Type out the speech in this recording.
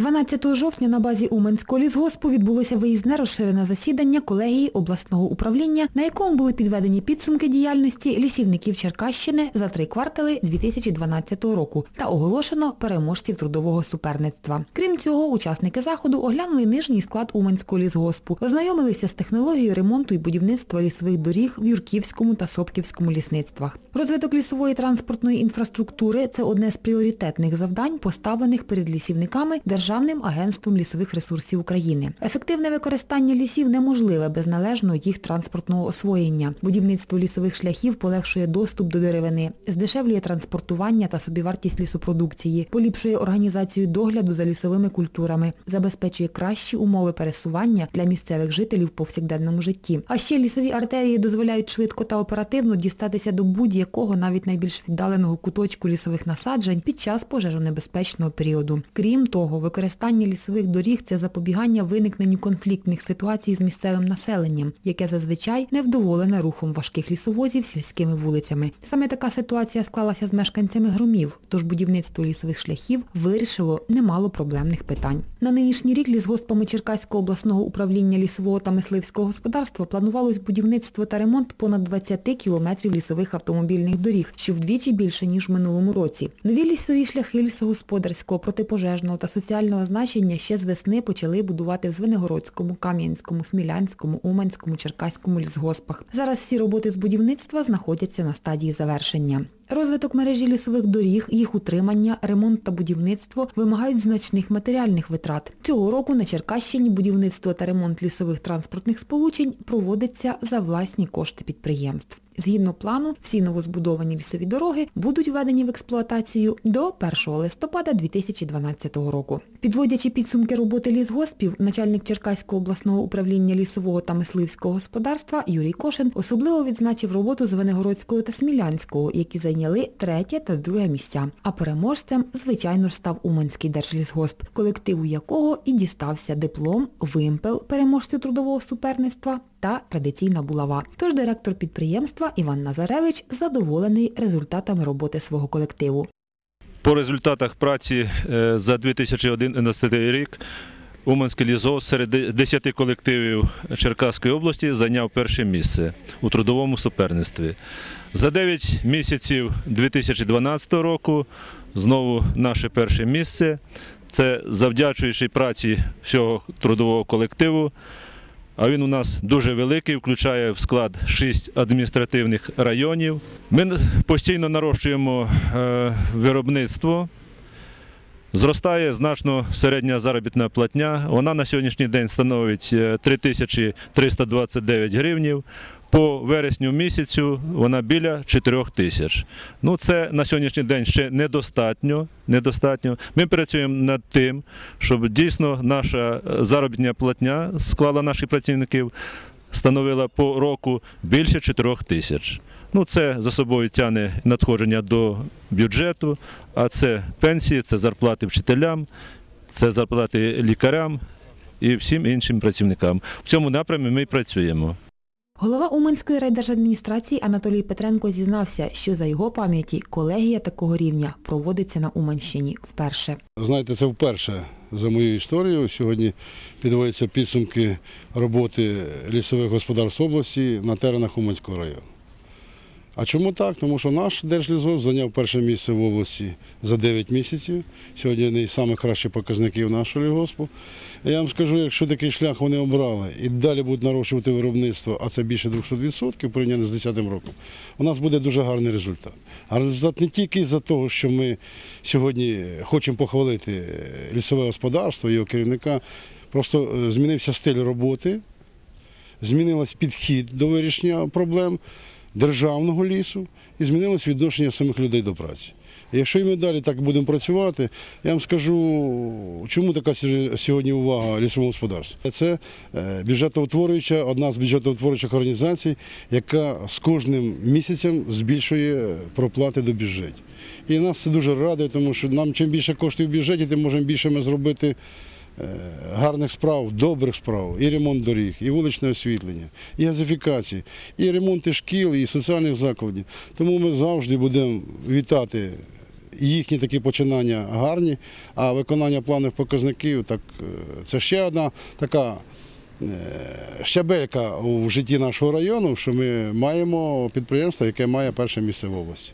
12 жовтня на базі Уменського лісгоспу відбулося виїзне розширене засідання колегії обласного управління, на якому були підведені підсумки діяльності лісівників Черкащини за три квартали 2012 року та оголошено переможців трудового суперництва. Крім цього, учасники заходу оглянули нижній склад Уменського лісгоспу, ознайомилися з технологією ремонту і будівництва лісових доріг в Юрківському та Сопківському лісництвах. Розвиток лісової транспортної інфраструктури це одне з пріоритетних завдань, поставлених перед лісівниками Державним агентством лісових ресурсів України. Ефективне використання лісів неможливе без належного їх транспортного освоєння. Будівництво лісових шляхів полегшує доступ до деревини, здешевлює транспортування та собівартість лісопродукції, поліпшує організацію догляду за лісовими культурами, забезпечує кращі умови пересування для місцевих жителів в повсякденному житті. А ще лісові артерії дозволяють швидко та оперативно дістатися до будь-якого, навіть найбільш віддаленого куточку лісових насаджень під час пожежонебезпечного періоду. Крім того, використання лісових доріг це запобігання виникненню конфліктних ситуацій з місцевим населенням, яке зазвичай невдоволене рухом важких лісовозів сільськими вулицями. Саме така ситуація склалася з мешканцями громів, тож будівництво лісових шляхів вирішило немало проблемних питань. На нинішній рік лісгоспами Черкаського обласного управління лісового та мисливського господарства планувалось будівництво та ремонт понад 20 кілометрів лісових автомобільних доріг, що вдвічі більше ніж в минулому році. Нові лісові шляхи лісогосподарського, протипожежного та соціального значення ще з весни почали будувати в Звенигородському, Кам'янському, Смілянському, Уманському, Черкаському лісгоспах. Зараз всі роботи з будівництва знаходяться на стадії завершення. Розвиток мережі лісових доріг, їх утримання, ремонт та будівництво вимагають значних матеріальних витрат. Цього року на Черкащині будівництво та ремонт лісових транспортних сполучень проводиться за власні кошти підприємств. Згідно плану, всі новозбудовані лісові дороги будуть введені в експлуатацію до 1 листопада 2012 року. Підводячи підсумки роботи лісгоспів, начальник Черкаського обласного управління лісового та мисливського господарства Юрій Кошин особливо відзначив роботу Звенигородського та Смілянського, які зайняли третє та друге місця. А переможцем, звичайно ж, став Уманський держлісгосп, колективу якого і дістався диплом, вимпел переможцю трудового суперництва та традиційна булава. Тож директор підприємства Іван Назаревич задоволений результатами роботи свого колективу. По результатах праці е, за 2011 рік Уманський лізо серед 10 колективів Черкаської області зайняв перше місце у трудовому суперництві. За 9 місяців 2012 року знову наше перше місце. Це завдячуючи праці всього трудового колективу. А він у нас дуже великий, включає в склад 6 адміністративних районів. Ми постійно нарощуємо е, виробництво. Зростає значно середня заробітна платня. Вона на сьогоднішній день становить 3329 гривнів. По вересню місяцю вона біля 4 тисяч. Ну, це на сьогоднішній день ще недостатньо. недостатньо. Ми працюємо над тим, щоб дійсно наша заробітна платня склала наших працівників, становила по року більше 4 тисяч. Ну, це за собою тягне надходження до бюджету, а це пенсії, це зарплати вчителям, це зарплати лікарям і всім іншим працівникам. В цьому напрямі ми працюємо. Голова Уманської райдержадміністрації Анатолій Петренко зізнався, що за його пам'яті колегія такого рівня проводиться на Уманщині вперше. Знаєте, це вперше за мою історію. Сьогодні підводяться підсумки роботи лісових господарств області на теренах Уманського району. А чому так? Тому що наш Держлізов зайняв перше місце в області за 9 місяців. Сьогодні один із найкращих показників нашого лісгоспу. Я вам скажу, якщо такий шлях вони обрали і далі будуть нарощувати виробництво, а це більше 200% порівняно з 2010 роком, у нас буде дуже гарний результат. А результат не тільки за того, що ми сьогодні хочемо похвалити лісове господарство, його керівника, просто е, змінився стиль роботи, змінився підхід до вирішення проблем державного лісу і змінилось відношення самих людей до праці. Якщо і ми далі так будемо працювати, я вам скажу, чому така сьогодні увага лісовому господарству. Це е, бюджетоутворююча, одна з бюджетоутворюючих організацій, яка з кожним місяцем збільшує проплати до бюджетів. І нас це дуже радує, тому що нам чим більше коштів в бюджеті, тим можемо більше ми зробити. Е, гарних справ, добрих справ, і ремонт доріг, і вуличне освітлення, і газифікації, і ремонти шкіл, і соціальних закладів. Тому ми завжди будемо вітати їхні такі починання гарні, а виконання планових показників так, е, це ще одна така е, щабелька у житті нашого району, що ми маємо підприємство, яке має перше місце в області.